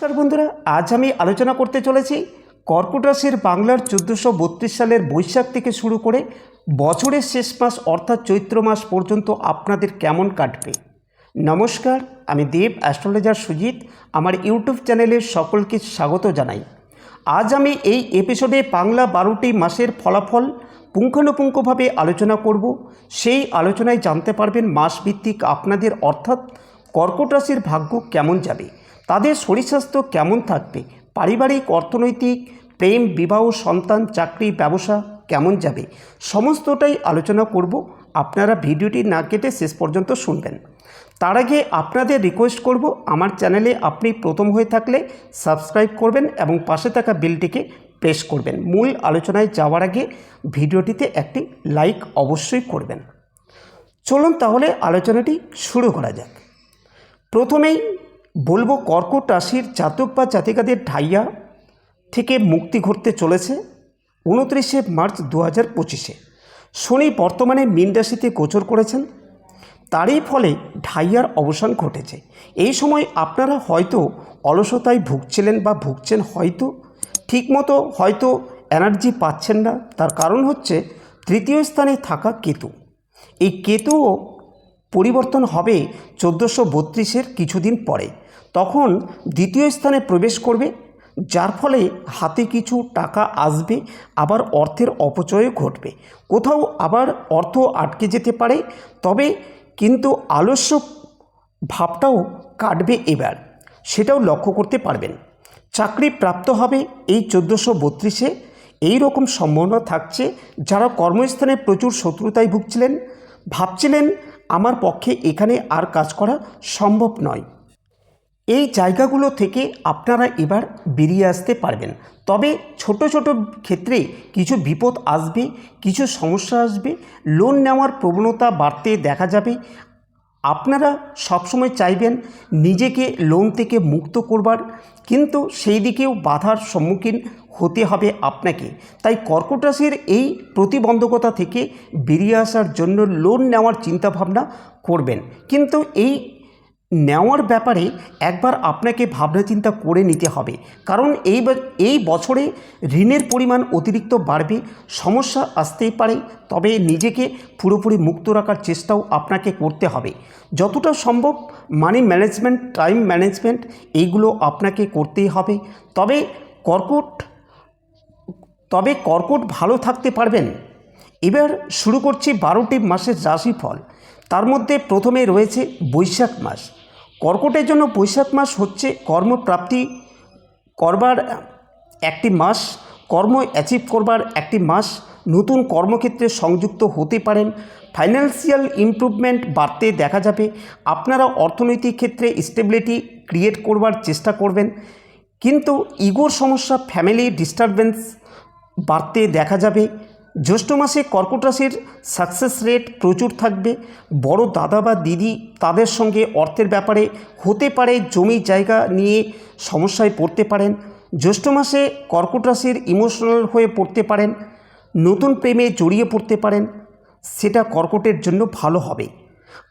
নমস্কার বন্ধুরা, আজ আমি আলোচনা করতে চলেছি কর্কট রাশির বাংলার চোদ্দোশো বত্রিশ সালের বৈশাখ থেকে শুরু করে বছরের শেষ মাস অর্থাৎ চৈত্র মাস পর্যন্ত আপনাদের কেমন কাটবে। নমস্কার, আমি দেব, অ্যাস্ট্রোলজার সুজিত, আমার ইউটিউব চ্যানেলের সকলকে স্বাগত জানাই। আজ আমি এই এপিসোডে বাংলা বারোটি মাসের ফলাফল পুঙ্খানুপুঙ্খভাবে আলোচনা করব। সেই আলোচনায় জানতে পারবেন মাসভিত্তিক আপনাদের অর্থাৎ কর্কট রাশির ভাগ্য কেমন যাবে। তাদের শরীর স্বাস্থ্য কেমন থাকবে? পারিবারিক, অর্থনৈতিক, প্রেম, বিবাহ, সন্তান, চাকরি, ব্যবসা কেমন যাবে? সমস্তটাই আলোচনা করব। আপনারা ভিডিওটি না কেটে শেষ পর্যন্ত শুনবেন। তার আগে আপনাদের রিকোয়েস্ট করব, আমার চ্যানেলে আপনি প্রথম হয়ে থাকলে সাবস্ক্রাইব করবেন এবং পাশে থাকা বিলটিকে প্রেস করবেন। মূল আলোচনায় যাওয়ার আগে ভিডিওটিতে একটি লাইক অবশ্যই করবেন। চলুন তাহলে আলোচনাটি শুরু করা যাক। প্রথমেই বলব কর্কট রাশির জাতক বা জাতিকাদের ঢাইয়া থেকে মুক্তি ঘটতে চলেছে উনত্রিশে মার্চ দু হাজার পঁচিশে। শনি বর্তমানে মীন রাশিতে গোচর করেছেন। তারই ফলে ঢাইয়ার অবসান ঘটেছে। এই সময় আপনারা হয়তো অলসতায় ভুগছিলেন বা ভুগছেন হয়তো, ঠিকমতো হয়তো এনার্জি পাচ্ছেন না। তার কারণ হচ্ছে তৃতীয় স্থানে থাকা কেতু। এই কেতুও পরিবর্তন হবে চোদ্দোশো বত্রিশের কিছুদিন পরে। তখন দ্বিতীয় স্থানে প্রবেশ করবে, যার ফলে হাতে কিছু টাকা আসবে, আবার অর্থের অপচয়ও ঘটবে। কোথাও আবার অর্থ আটকে যেতে পারে, তবে কিন্তু আলস্য ভাবটাও কাটবে এবার। সেটাও লক্ষ্য করতে পারবেন। চাকরি প্রাপ্ত হবে এই চোদ্দোশো বত্রিশে। এই রকম সম্ভাবনা থাকছে, যারা কর্মস্থানে প্রচুর শত্রুতায় ভুগছিলেন। ভাবছিলেন, আমার পক্ষে এখানে আর কাজ করা সম্ভব নয়। এই জায়গাগুলো থেকে আপনারা এবার বেরিয়ে আসতে পারবেন। তবে ছোট ছোট ক্ষেত্রে কিছু বিপদ আসবে, কিছু সমস্যা আসবে লোন নেওয়ার প্রবণতা বাড়তে দেখা যাবে। আপনারা সবসময় চাইবেন নিজেকে লোন থেকে মুক্ত করবার, কিন্তু সেই দিকেও বাধার সম্মুখীন হতে হবে আপনাকে। তাই কর্কট রাশির এই প্রতিবন্ধকতা থেকে বেরিয়ে আসার জন্য লোন নেওয়ার চিন্তাভাবনা করবেন। কিন্তু এই নেওয়ার ব্যাপারে একবার আপনাকে ভাবনা চিন্তা করে নিতে হবে। কারণ এই এই বছরে ঋণের পরিমাণ অতিরিক্ত বাড়বে, সমস্যা আসতেই পারে, তবে নিজেকে পুরোপুরি মুক্ত রাখার চেষ্টাও আপনাকে করতে হবে। যতটা সম্ভব মানি ম্যানেজমেন্ট টাইম ম্যানেজমেন্ট এইগুলো আপনাকে করতেই হবে। তবে কর্কট তবে কর্কট ভালো থাকতে পারবেন। এবার শুরু করছি বারোটি মাসের রাশিফল। তার মধ্যে প্রথমে রয়েছে বৈশাখ মাস। কর্কটের জন্য বৈশাখ মাস হচ্ছে কর্মপ্রাপ্তি করবার একটি মাস, কর্ম অ্যাচিভ করবার একটি মাস, নতুন কর্মক্ষেত্রে সংযুক্ত হতে পারেন। ফাইন্যান্সিয়াল ইমপ্রুভমেন্ট বাড়তে দেখা যাবে। আপনারা অর্থনৈতিক ক্ষেত্রে স্টেবিলিটি ক্রিয়েট করবার চেষ্টা করবেন। কিন্তু ইগোর সমস্যা ফ্যামিলি ডিস্টারবেন্স বাড়তে দেখা যাবে। জ্যৈষ্ঠ মাসে কর্কট রাশির সাকসেস রেট প্রচুর থাকবে। বড় দাদা বা দিদি তাদের সঙ্গে অর্থের ব্যাপারে হতে পারে জমি জায়গা নিয়ে সমস্যায় পড়তে পারেন। জ্যৈষ্ঠ মাসে কর্কট রাশির ইমোশনাল হয়ে পড়তে পারেন। নতুন প্রেমে জড়িয়ে পড়তে পারেন। সেটা কর্কটের জন্য ভালো হবে।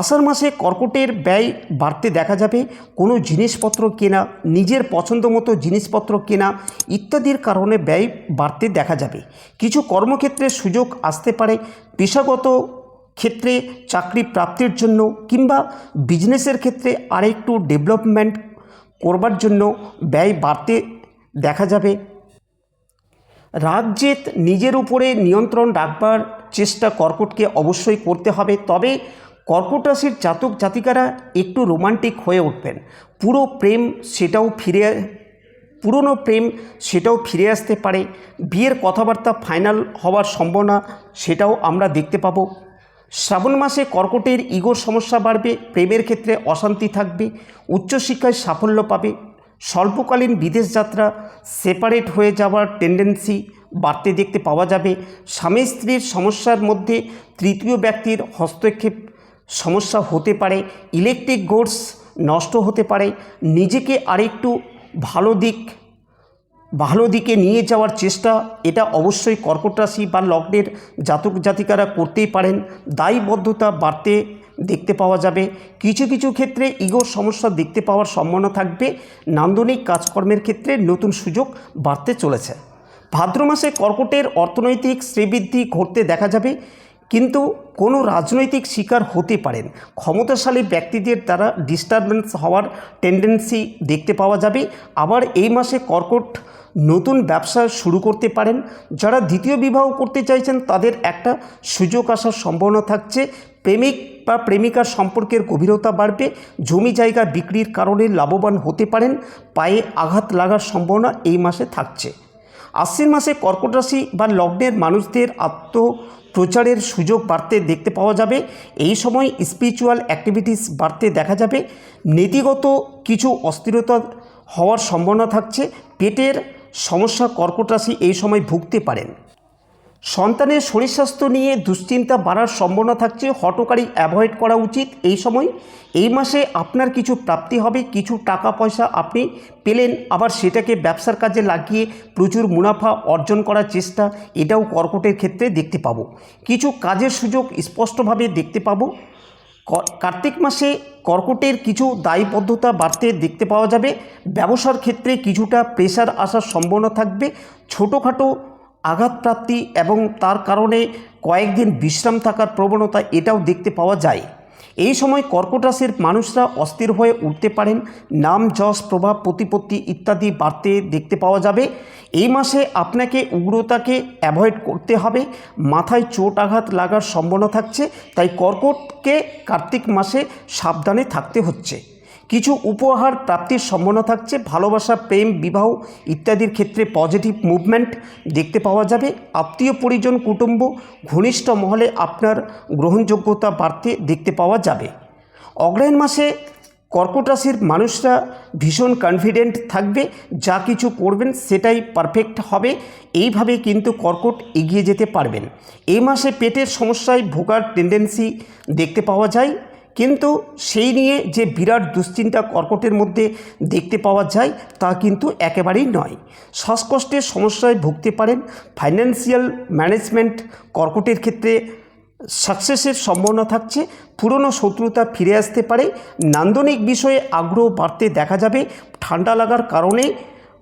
আষাঢ় মাসে কর্কটের ব্যয় বাড়তে দেখা যাবে, কোনো জিনিসপত্র কেনা, নিজের পছন্দ মতো জিনিসপত্র কেনা ইত্যাদির কারণে ব্যয় বাড়তে দেখা যাবে। কিছু কর্মক্ষেত্রে সুযোগ আসতে পারে, পেশাগত ক্ষেত্রে চাকরি প্রাপ্তির জন্য কিংবা বিজনেসের ক্ষেত্রে আরেকটু ডেভেলপমেন্ট করবার জন্য ব্যয় বাড়তে দেখা যাবে। রাগ জেদ নিজের উপরে নিয়ন্ত্রণ রাখবার চেষ্টা কর্কটকে অবশ্যই করতে হবে, তবে কর্কট রাশির জাতক জাতিকারা একটু রোমান্টিক হয়ে উঠবেন। পুরো প্রেম সেটাও ফিরে, পুরনো প্রেম সেটাও ফিরে আসতে পারে। বিয়ের কথাবার্তা ফাইনাল হওয়ার সম্ভাবনা সেটাও আমরা দেখতে পাবো। শ্রাবণ মাসে কর্কটের ইগোর সমস্যা বাড়বে, প্রেমের ক্ষেত্রে অশান্তি থাকবে, উচ্চশিক্ষায় সাফল্য পাবে। স্বল্পকালীন বিদেশ যাত্রা সেপারেট হয়ে যাওয়ার টেন্ডেন্সি বাড়তে দেখতে পাওয়া যাবে। স্বামী স্ত্রীর সমস্যার মধ্যে তৃতীয় ব্যক্তির হস্তক্ষেপ সমস্যা হতে পারে ইলেকট্রিক গোডস নষ্ট হতে পারে, নিজেকে আরেকটু ভালো দিক, ভালো দিকে নিয়ে যাওয়ার চেষ্টা, এটা অবশ্যই কর্কট রাশি বা লগ্নের জাতক জাতিকারা করতেই পারেন, দায়বদ্ধতা বাড়তে দেখতে পাওয়া যাবে, কিছু কিছু ক্ষেত্রে ইগোর সমস্যা দেখতে পাওয়ার সম্ভাবনা থাকবে, নান্দনিক কাজকর্মের ক্ষেত্রে নতুন সুযোগ বাড়তে চলেছে। ভাদ্র মাসে কর্কটের অর্থনৈতিক শ্রীবৃদ্ধি ঘটতে দেখা যাবে কিন্তু কোনো রাজনৈতিক শিকার হতে পারেন। ক্ষমতাশালী ব্যক্তিদের দ্বারা ডিস্টারবেন্স হওয়ার টেন্ডেন্সি দেখতে পাওয়া যাবে। আবার এই মাসে কর্কট নতুন ব্যবসা শুরু করতে পারেন। যারা দ্বিতীয় বিবাহ করতে চাইছেন, তাদের একটা সুযোগ আসার সম্ভাবনা থাকছে। প্রেমিক বা প্রেমিকার সম্পর্কের গভীরতা বাড়বে। জমি জায়গা বিক্রির কারণে লাভবান হতে পারেন। পায়ে আঘাত লাগার সম্ভাবনা এই মাসে থাকছে। আশ্বিন মাসে কর্কট রাশি বা লগ্নের মানুষদের আত্মপ্রচারের সুযোগ বাড়তে দেখতে পাওয়া যাবে। এই সময় স্পিরিচুয়াল অ্যাক্টিভিটিস বাড়তে দেখা যাবে। নীতিগত কিছু অস্থিরতা হওয়ার সম্ভাবনা থাকছে। পেটের সমস্যা কর্কট রাশি এই সময় ভুগতে পারেন। সন্তানের শরীর স্বাস্থ্য নিয়ে দুশ্চিন্তা বাড়ার সম্ভাবনা থাকছে, হটকারী অ্যাভয়েড করা উচিত এই সময়। এই মাসে আপনার কিছু প্রাপ্তি হবে, কিছু টাকা পয়সা আপনি পেলেন, আবার সেটাকে ব্যবসার কাজে লাগিয়ে প্রচুর মুনাফা অর্জন করার চেষ্টা, এটাও কর্কটের ক্ষেত্রে দেখতে পাবো। কিছু কাজের সুযোগ স্পষ্টভাবে দেখতে পাবো। কার্তিক মাসে কর্কটের কিছু দায়বদ্ধতা বাড়তে দেখতে পাওয়া যাবে। ব্যবসার ক্ষেত্রে কিছুটা প্রেশার আসার সম্ভাবনা থাকবে। ছোটোখাটো আঘাতপ্রাপ্তি এবং তার কারণে কয়েকদিন বিশ্রাম থাকার প্রবণতা এটাও দেখতে পাওয়া যায়। এই সময় কর্কট রাশির মানুষরা অস্থির হয়ে উঠতে পারেন। নাম, যশ, প্রভাব, প্রতিপত্তি ইত্যাদি বাড়তে দেখতে পাওয়া যাবে। এই মাসে আপনাকে উগ্রতাকে অ্যাভয়েড করতে হবে। মাথায় চোট আঘাত লাগার সম্ভাবনা থাকছে, তাই কর্কটকে কার্তিক মাসে সাবধানে থাকতে হচ্ছে। কিছু উপহার প্রাপ্তির সম্ভাবনা থাকছে, ভালোবাসা, প্রেম, বিবাহ ইত্যাদির ক্ষেত্রে পজিটিভ মুভমেন্ট দেখতে পাওয়া যাবে। আত্মীয় পরিজন, কুটুম্ব, ঘনিষ্ঠ মহলে আপনার গ্রহণযোগ্যতা বাড়তে দেখতে পাওয়া যাবে। অগ্রহায়ণ মাসে কর্কট রাশির মানুষরা ভীষণ কনফিডেন্ট থাকবে, যা কিছু করবেন সেটাই পারফেক্ট হবে। এইভাবে কিন্তু কর্কট এগিয়ে যেতে পারবেন। এই মাসে পেটের সমস্যায় ভোগার টেন্ডেন্সি দেখতে পাওয়া যায়। কিন্তু সেই নিয়ে যে বিরাট দুশ্চিন্তা কর্কটের মধ্যে দেখতে পাওয়া যায় তা কিন্তু একেবারেই নয়। শ্বাসকষ্টের সমস্যায় ভুগতে পারেন ফাইন্যান্সিয়াল ম্যানেজমেন্ট কর্কটের ক্ষেত্রে সাকসেসের সম্ভাবনা থাকছে। পুরনো শত্রুতা ফিরে আসতে পারে। নান্দনিক বিষয়ে আগ্রহ বাড়তে দেখা যাবে। ঠান্ডা লাগার কারণে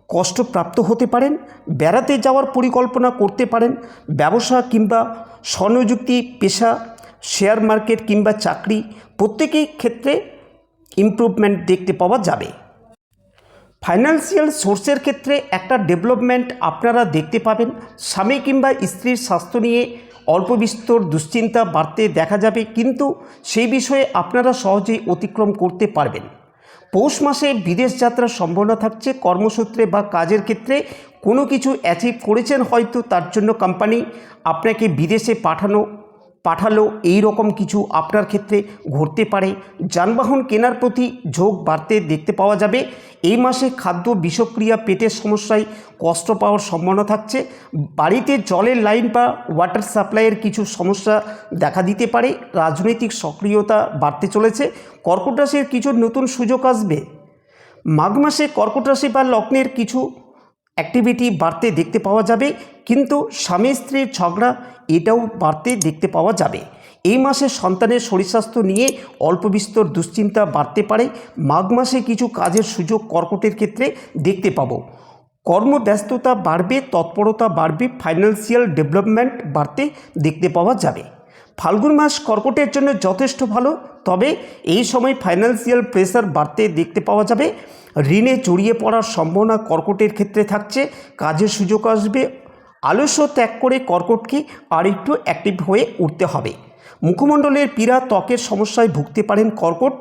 কষ্টপ্রাপ্ত হতে পারেন। বেড়াতে যাওয়ার পরিকল্পনা করতে পারেন। ব্যবসা কিংবা স্বর্ণযুক্তি পেশা শেয়ার মার্কেট কিংবা চাকরি প্রত্যেকেই ক্ষেত্রে ইমপ্রুভমেন্ট দেখতে পাওয়া যাবে। ফাইন্যান্সিয়াল সোর্সের ক্ষেত্রে একটা ডেভেলপমেন্ট আপনারা দেখতে পাবেন। স্বামী কিংবা স্ত্রীর স্বাস্থ্য নিয়ে অল্প বিস্তর দুশ্চিন্তা বাড়তে দেখা যাবে, কিন্তু সেই বিষয়ে আপনারা সহজেই অতিক্রম করতে পারবেন। পৌষ মাসে বিদেশ যাত্রার সম্ভাবনা থাকছে, কর্মসূত্রে বা কাজের ক্ষেত্রে কোনো কিছু অ্যাচিভ করেছেন হয়তো তার জন্য কোম্পানি আপনাকে বিদেশে পাঠানো পাঠালো এই রকম কিছু আপনার ক্ষেত্রে ঘটতে পারে। যানবাহন কেনার প্রতি ঝোঁক বাড়তে দেখতে পাওয়া যাবে। এই মাসে খাদ্য বিষক্রিয়া, পেটের সমস্যায় কষ্ট পাওয়ার সম্ভাবনা থাকছে। বাড়িতে জলের লাইন বা ওয়াটার সাপ্লাইয়ের কিছু সমস্যা দেখা দিতে পারে। রাজনৈতিক সক্রিয়তা বাড়তে চলেছে। কর্কট রাশির কিছু নতুন সুযোগ আসবে। মাঘ মাসে কর্কট রাশি বা লগ্নের কিছু অ্যাক্টিভিটি বাড়তে দেখতে পাওয়া যাবে, কিন্তু স্বামী স্ত্রীর ঝগড়া এটাও বাড়তে দেখতে পাওয়া যাবে। এই মাসে সন্তানের শরীর স্বাস্থ্য নিয়ে অল্প বিস্তর দুশ্চিন্তা বাড়তে পারে। মাঘ মাসে কিছু কাজের সুযোগ কর্কটের ক্ষেত্রে দেখতে পাবো। কর্মব্যস্ততা বাড়বে, তৎপরতা বাড়বে ফাইন্যান্সিয়াল ডেভেলপমেন্ট বাড়তে দেখতে পাওয়া যাবে। ফাল্গুন মাস কর্কটের জন্য যথেষ্ট ভালো। তবে এই সময় ফাইন্যান্সিয়াল প্রেসার বাড়তে দেখতে পাওয়া যাবে। ঋণে জড়িয়ে পড়ার সম্ভাবনা কর্কটের ক্ষেত্রে থাকছে। কাজের সুযোগ আসবে। আলস্য ত্যাগ করে কর্কটকে আর একটু অ্যাক্টিভ হয়ে উঠতে হবে। মুখমণ্ডলের পীড়া, ত্বকের সমস্যায় ভুগতে পারেন কর্কট।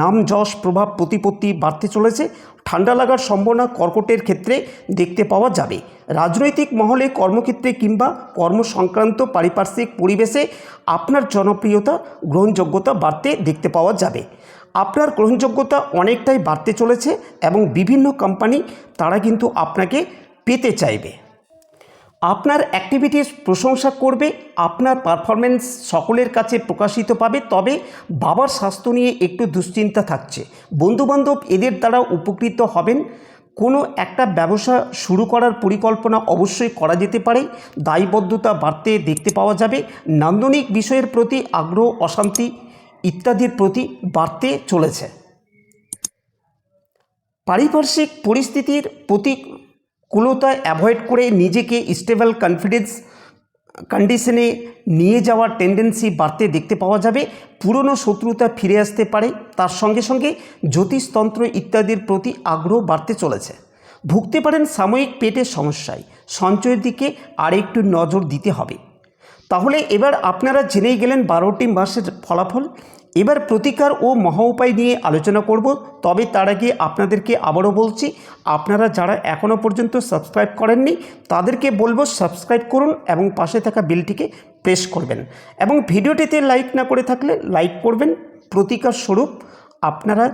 নাম, যশ, প্রভাব, প্রতিপত্তি বাড়তে চলেছে। ঠান্ডা লাগার সম্ভাবনা কর্কটের ক্ষেত্রে দেখতে পাওয়া যাবে। রাজনৈতিক মহলে কর্মক্ষেত্রে কিংবা কর্ম সংক্রান্ত পারিপার্শ্বিক পরিবেশে আপনার জনপ্রিয়তা, গ্রহণযোগ্যতা বাড়তে দেখতে পাওয়া যাবে। আপনার গ্রহণযোগ্যতা অনেকটাই বাড়তে চলেছে এবং বিভিন্ন কোম্পানি তারা কিন্তু আপনাকে পেতে চাইবে। আপনার অ্যাক্টিভিটিস প্রশংসা করবে, আপনার পারফরমেন্স সকলের কাছে প্রকাশিত পাবে, তবে বাবার স্বাস্থ্য নিয়ে একটু দুশ্চিন্তা থাকছে। বন্ধুবান্ধব এদের দ্বারা উপকৃত হবেন। কোনো একটা ব্যবসা শুরু করার পরিকল্পনা অবশ্যই করা যেতে পারে। দায়বদ্ধতা বাড়তে দেখতে পাওয়া যাবে। নান্দনিক বিষয়ের প্রতি আগ্রহ, অশান্তি ইত্যাদির প্রতি বাড়তে চলেছে। পারিপার্শ্বিক পরিস্থিতির প্রতিকূলতা অ্যাভয়েড করে নিজেকে স্টেবল কনফিডেন্স কন্ডিশনে নিয়ে যাওয়ার টেন্ডেন্সি বাড়তে দেখতে পাওয়া যাবে। পুরনো শত্রুতা ফিরে আসতে পারে, তার সঙ্গে সঙ্গে জ্যোতিষতন্ত্র ইত্যাদির প্রতি আগ্রহ বাড়তে চলেছে। ভুগতে পারেন সাময়িক পেটের সমস্যায়, সঞ্চয়ের দিকে আর একটু নজর দিতে হবে। তাহলে এবার আপনারা জেনেই গেলেন বারোটি মাসের ফলাফল। এবার প্রতিকার ও মহা উপায় নিয়ে আলোচনা করব। তবে তার আগে আপনাদেরকে আবারও বলছি, আপনারা যারা এখনও পর্যন্ত সাবস্ক্রাইব করেননি, তাদেরকে বলব সাবস্ক্রাইব করুন এবং পাশে থাকা বেলটিকে প্রেস করবেন। এবং ভিডিওটিতে লাইক না করে থাকলে লাইক করবেন। প্রতিকার স্বরূপ আপনারা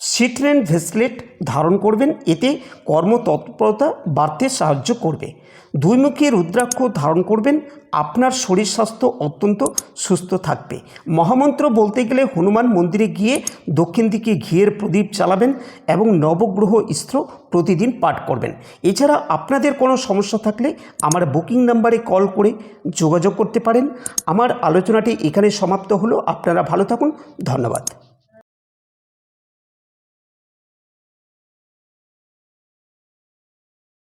সিট্রেন ভেসলেট ধারণ করবেন, এতে কর্মতৎপরতা বাড়তে সাহায্য করবে। দুইমুখী রুদ্রাক্ষ ধারণ করবেন, আপনার শরীর স্বাস্থ্য অত্যন্ত সুস্থ থাকবে। মহামন্ত্র বলতে গেলে হনুমান মন্দিরে গিয়ে দক্ষিণ দিকে ঘিয়ের প্রদীপ চালাবেন এবং নবগ্রহ ইস্ত্র প্রতিদিন পাঠ করবেন। এছাড়া আপনাদের কোনো সমস্যা থাকলে আমার বুকিং নাম্বারে কল করে যোগাযোগ করতে পারেন। আমার আলোচনাটি এখানে সমাপ্ত হলো। আপনারা ভালো থাকুন। ধন্যবাদ।